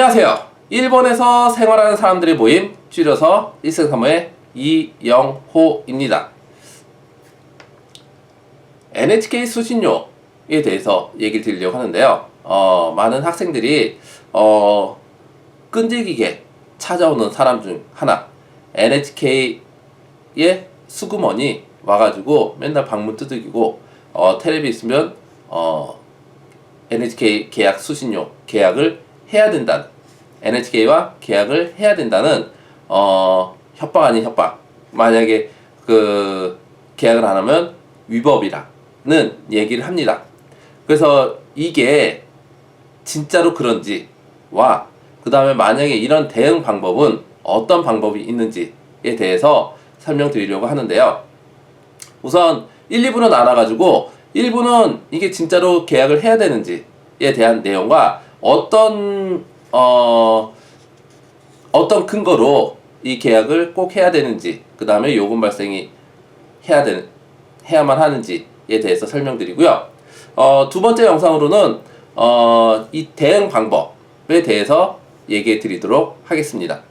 안녕하세요. 일본에서 생활하는 사람들의 모임 줄여서 1승3호의 이영호입니다. NHK 수신료에 대해서 얘기를 드리려고 하는데요. 어, 많은 학생들이 어, 끈질기게 찾아오는 사람 중 하나 NHK의 수구먼이 와가지고 맨날 방문 두들기고 어, 텔레비 있으면 어, NHK 계약 수신료 계약을 해야 된다는 NHK와 계약을 해야 된다는 어, 협박 아닌 협박 만약에 그 계약을 안 하면 위법이라는 얘기를 합니다. 그래서 이게 진짜로 그런지와 그 다음에 만약에 이런 대응 방법은 어떤 방법이 있는지에 대해서 설명드리려고 하는데요. 우선 1, 2부는 나눠가지고 1부는 이게 진짜로 계약을 해야 되는지에 대한 내용과 어떤 어 어떤 근거로 이 계약을 꼭 해야 되는지 그 다음에 요금 발생이 해야 되는 해야만 하는지에 대해서 설명드리고요. 어, 두 번째 영상으로는 어, 이 대응 방법에 대해서 얘기해 드리도록 하겠습니다.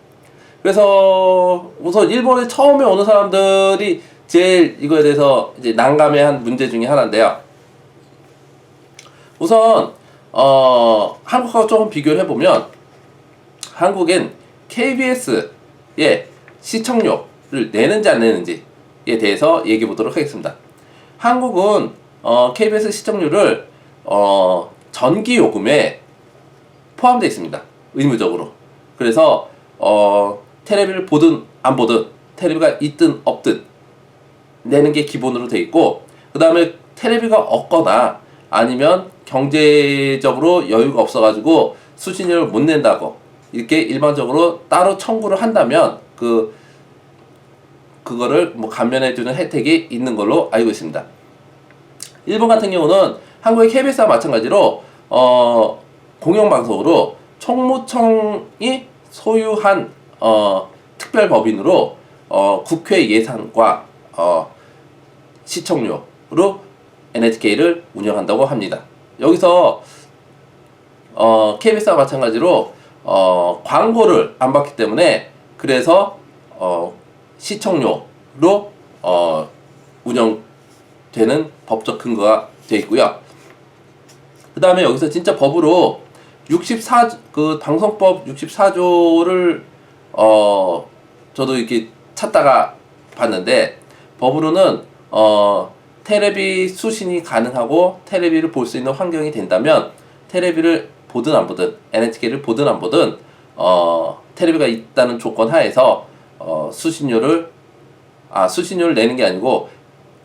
그래서 우선 일본에 처음에 오는 사람들이 제일 이거에 대해서 이제 난감해한 문제 중에 하나인데요. 우선 어, 한국하고 조금 비교를 해보면 한국엔 KBS의 시청료를 내는지 안 내는지에 대해서 얘기해 보도록 하겠습니다. 한국은 어, KBS 시청료를 어, 전기 요금에 포함되어 있습니다. 의무적으로. 그래서 어, 테레비를 보든 안 보든 테레비가 있든 없든 내는 게 기본으로 돼 있고 그 다음에 테레비가 없거나 아니면 경제적으로 여유가 없어가지고 수신료를 못 낸다고 이렇게 일반적으로 따로 청구를 한다면 그 그거를 뭐 감면해 주는 혜택이 있는 걸로 알고 있습니다. 일본 같은 경우는 한국의 KBS와 마찬가지로 어 공영방송으로 총무청이 소유한 어 특별법인으로 어 국회 예산과 어 시청료로 NHK를 운영한다고 합니다. 여기서 어, KBS와 마찬가지로 어, 광고를 안 받기 때문에 그래서 어, 시청료로 어, 운영되는 법적 근거가 되어 있고요. 그 다음에 여기서 진짜 법으로 64, 그 방송법 64조를 어, 저도 이렇게 찾다가 봤는데 법으로는 어, 테레비 수신이 가능하고 테레비를 볼 수 있는 환경이 된다면 테레비를 보든 안 보든 NHK를 보든 안 보든 어, 테레비가 있다는 조건 하에서 어, 수신료를 아 수신료를 내는 게 아니고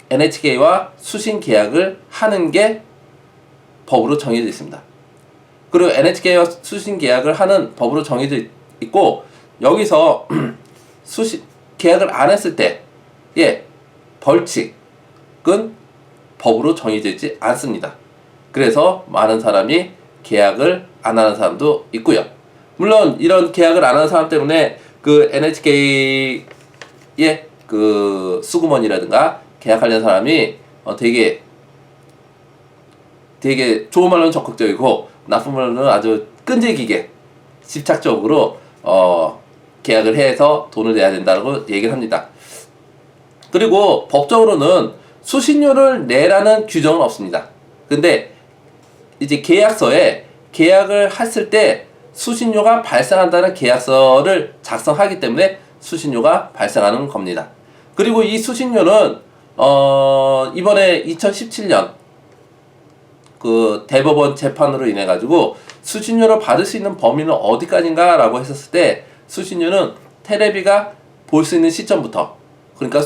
NHK와 수신 계약을 하는 게 법으로 정해져 있습니다. 그리고 NHK와 수신 계약을 하는 법으로 정해져 있고 여기서 수신 계약을 안 했을 때 예 벌칙 은 법으로 정해지지 않습니다. 그래서 많은 사람이 계약을 안 하는 사람도 있고요. 물론 이런 계약을 안 하는 사람 때문에 그 NHK의 그 수구먼이라든가 계약하려는 사람이 어 되게 되게 좋은 말로는 적극적이고 나쁜 말로는 아주 끈질기게 집착적으로 어 계약을 해서 돈을 내야 된다고 얘기를 합니다. 그리고 법적으로는 수신료를 내라는 규정은 없습니다. 근데 이제 계약서에 계약을 했을 때 수신료가 발생한다는 계약서를 작성하기 때문에 수신료가 발생하는 겁니다. 그리고 이 수신료는 어 이번에 2017년 그 대법원 재판으로 인해 가지고 수신료를 받을 수 있는 범위는 어디까지인가라고 했었을 때 수신료는 테레비가 볼 수 있는 시점부터 그러니까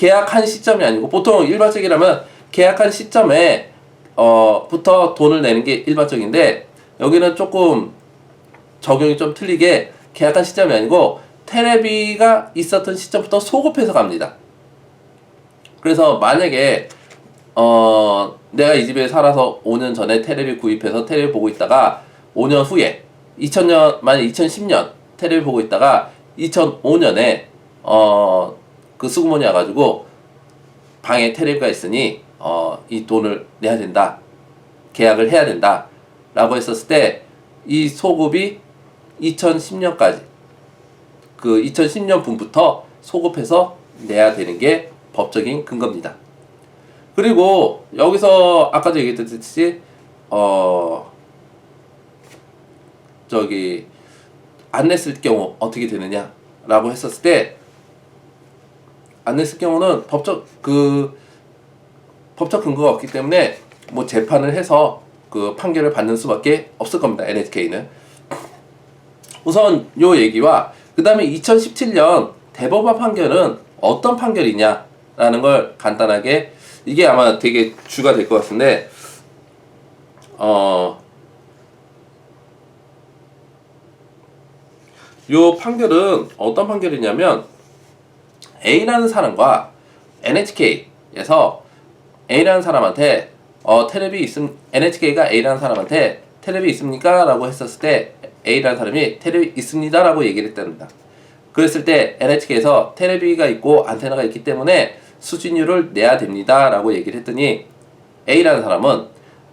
계약한 시점이 아니고 보통 일반적이라면 계약한 시점에 어 부터 돈을 내는 게 일반적인데 여기는 조금 적용이 좀 틀리게 계약한 시점이 아니고 테레비가 있었던 시점부터 소급해서 갑니다. 그래서 만약에 어 내가 이 집에 살아서 5년 전에 테레비 구입해서 테레비 보고 있다가 5년 후에 2000년 만약 2010년 테레비 보고 있다가 2005년에 어 그 수구먼이 와가지고 방에 테레비가 있으니 어, 이 돈을 내야 된다. 계약을 해야 된다. 라고 했었을 때 이 소급이 2010년까지 그 2010년 분부터 소급해서 내야 되는 게 법적인 근거입니다. 그리고 여기서 아까도 얘기했듯이 어 저기 안 냈을 경우 어떻게 되느냐라고 했었을 때 안 냈을 경우는 법적 그 법적 근거가 없기 때문에 뭐 재판을 해서 그 판결을 받는 수밖에 없을 겁니다. NHK는 우선 요 얘기와 그 다음에 2017년 대법원 판결은 어떤 판결이냐라는 걸 간단하게 이게 아마 되게 주가 될 것 같은데 어. 요 판결은 어떤 판결이냐면 A라는 사람과 NHK에서 A라는 사람한테 어 테레비 있음 NHK가 A라는 사람한테 테레비 있습니까? 라고 했었을 때 A라는 사람이 테레비 있습니다 라고 얘기를 했답니다. 그랬을 때 NHK에서 테레비가 있고 안테나가 있기 때문에 수신료를 내야 됩니다 라고 얘기를 했더니 A라는 사람은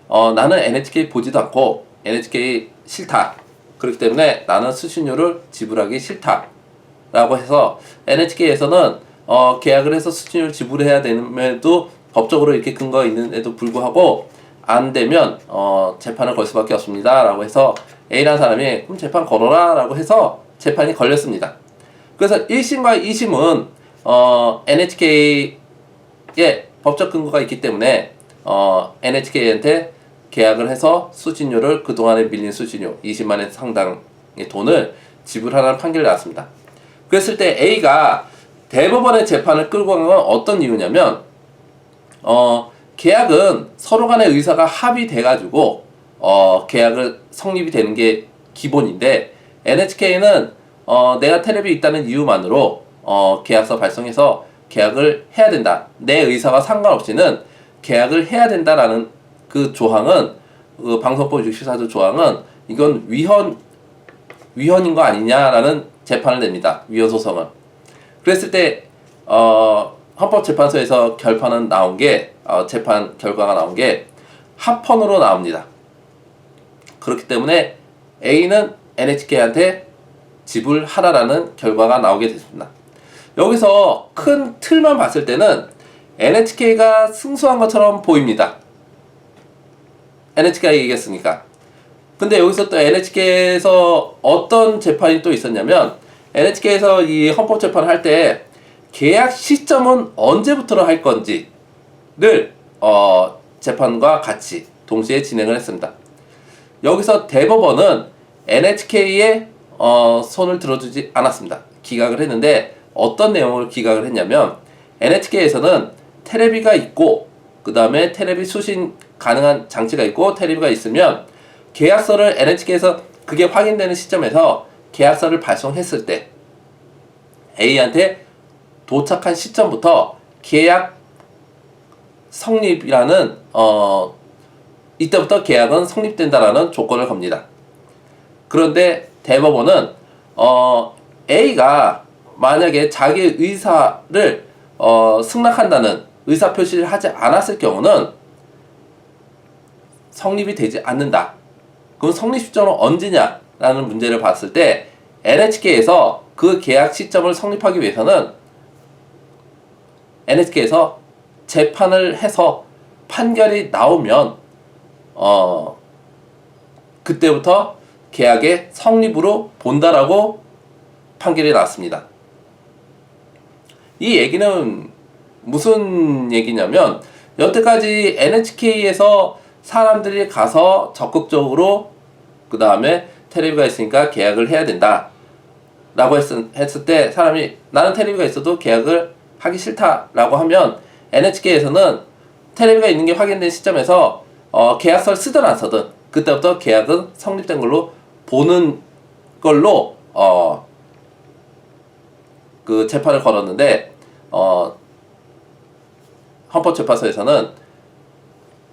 어 나는 NHK 보지도 않고 NHK 싫다. 그렇기 때문에 나는 수신료를 지불하기 싫다. 라고 해서 NHK에서는 어, 계약을 해서 수신료를 지불해야 됨에도 법적으로 이렇게 근거가 있는데도 불구하고 안 되면 어, 재판을 걸 수밖에 없습니다. 라고 해서 A라는 사람이 그럼 재판 걸어라 라고 해서 재판이 걸렸습니다. 그래서 1심과 2심은 어, NHK의 법적 근거가 있기 때문에 어, NHK한테 계약을 해서 수신료를 그동안에 밀린 수신료 20만 원 상당의 돈을 지불하라는 판결이 나왔습니다. 그랬을 때 A가 대법원의 재판을 끌고 간 건 어떤 이유냐면 어 계약은 서로 간의 의사가 합의돼 가지고 어 계약을 성립이 되는 게 기본인데 NHK는 어 내가 텔레비 있다는 이유만으로 어 계약서 발송해서 계약을 해야 된다. 내 의사와 상관없이는 계약을 해야 된다라는 그 조항은 그 방송법 64조 조항은 이건 위헌 위헌인 거 아니냐라는 재판을 냅니다. 위헌 소송은. 그랬을 때 어, 헌법재판소에서 결판은 나온 게 어, 재판 결과가 나온 게 합헌으로 나옵니다. 그렇기 때문에 A는 NHK한테 지불하라라는 결과가 나오게 됐습니다. 여기서 큰 틀만 봤을 때는 NHK가 승소한 것처럼 보입니다. NHK가 이겼으니까. 근데 여기서 또 NHK에서 어떤 재판이 또 있었냐면 NHK에서 이 헌법 재판을 할 때 계약 시점은 언제부터로 할 건지를 어 재판과 같이 동시에 진행을 했습니다. 여기서 대법원은 NHK의 어 손을 들어주지 않았습니다. 기각을 했는데 어떤 내용을 기각을 했냐면 NHK에서는 테레비가 있고 그 다음에 테레비 수신 가능한 장치가 있고 테레비가 있으면 계약서를 NHK에서 그게 확인되는 시점에서 계약서를 발송했을 때 A한테 도착한 시점부터 계약 성립이라는 어 이때부터 계약은 성립된다라는 조건을 겁니다. 그런데 대법원은 어 A가 만약에 자기 의사를 어 승낙한다는 의사 표시를 하지 않았을 경우는 성립이 되지 않는다. 그럼 성립 시점은 언제냐라는 문제를 봤을 때 NHK에서 그 계약 시점을 성립하기 위해서는 NHK에서 재판을 해서 판결이 나오면 어 그때부터 계약의 성립으로 본다라고 판결이 나왔습니다. 이 얘기는 무슨 얘기냐면 여태까지 NHK에서 사람들이 가서 적극적으로 그 다음에 테레비가 있으니까 계약을 해야 된다. 라고 했, 했을 때 사람이 나는 테레비가 있어도 계약을 하기 싫다라고 하면 NHK에서는 테레비가 있는 게 확인된 시점에서 어, 계약서를 쓰든 안 쓰든 그때부터 계약은 성립된 걸로 보는 걸로 어, 그 재판을 걸었는데 어, 헌법재판소에서는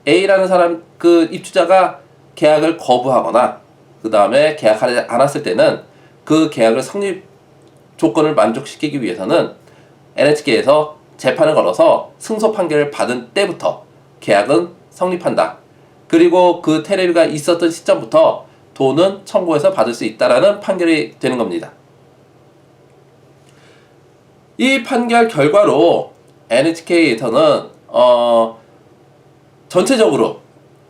A라는 사람 그 입주자가 계약을 거부하거나 그 다음에 계약하지 않았을 때는 그 계약을 성립 조건을 만족시키기 위해서는 NHK에서 재판을 걸어서 승소 판결을 받은 때부터 계약은 성립한다. 그리고 그 테레비가 있었던 시점부터 돈은 청구해서 받을 수 있다라는 판결이 되는 겁니다. 이 판결 결과로 NHK에서는 어 전체적으로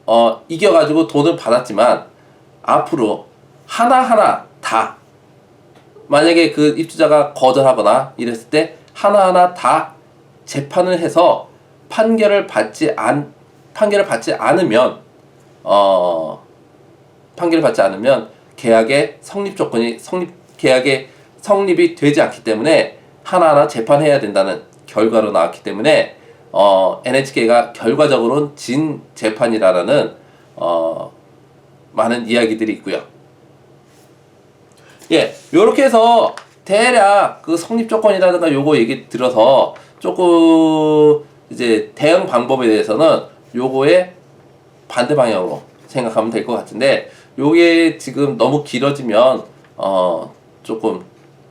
어 이겨가지고 돈을 받았지만 앞으로 하나하나 다 만약에 그 입주자가 거절하거나 이랬을 때 하나하나 다 재판을 해서 판결을 받지 않 판결을 받지 않으면 어 판결을 받지 않으면 계약의 성립 조건이 성립 계약의 성립이 되지 않기 때문에 하나하나 재판해야 된다는 결과로 나왔기 때문에 어 NHK가 결과적으로는 진 재판이라는 어 많은 이야기들이 있고요. 예, 요렇게 해서 대략 그 성립 조건이라든가 요거 얘기 들어서 조금 이제 대응 방법에 대해서는 요거의 반대 방향으로 생각하면 될 것 같은데 요게 지금 너무 길어지면 어 조금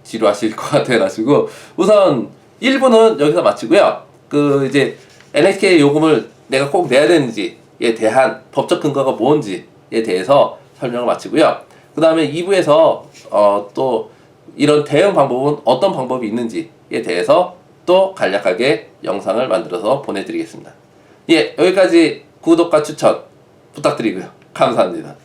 지루하실 것 같아가지고 우선 1부는 여기서 마치고요. 그 이제 NHK 요금을 내가 꼭 내야 되는지에 대한 법적 근거가 뭔지에 대해서 설명을 마치고요. 그 다음에 2부에서 어, 또 이런 대응 방법은 어떤 방법이 있는지에 대해서 또 간략하게 영상을 만들어서 보내드리겠습니다. 예, 여기까지 구독과 추천 부탁드리고요. 감사합니다.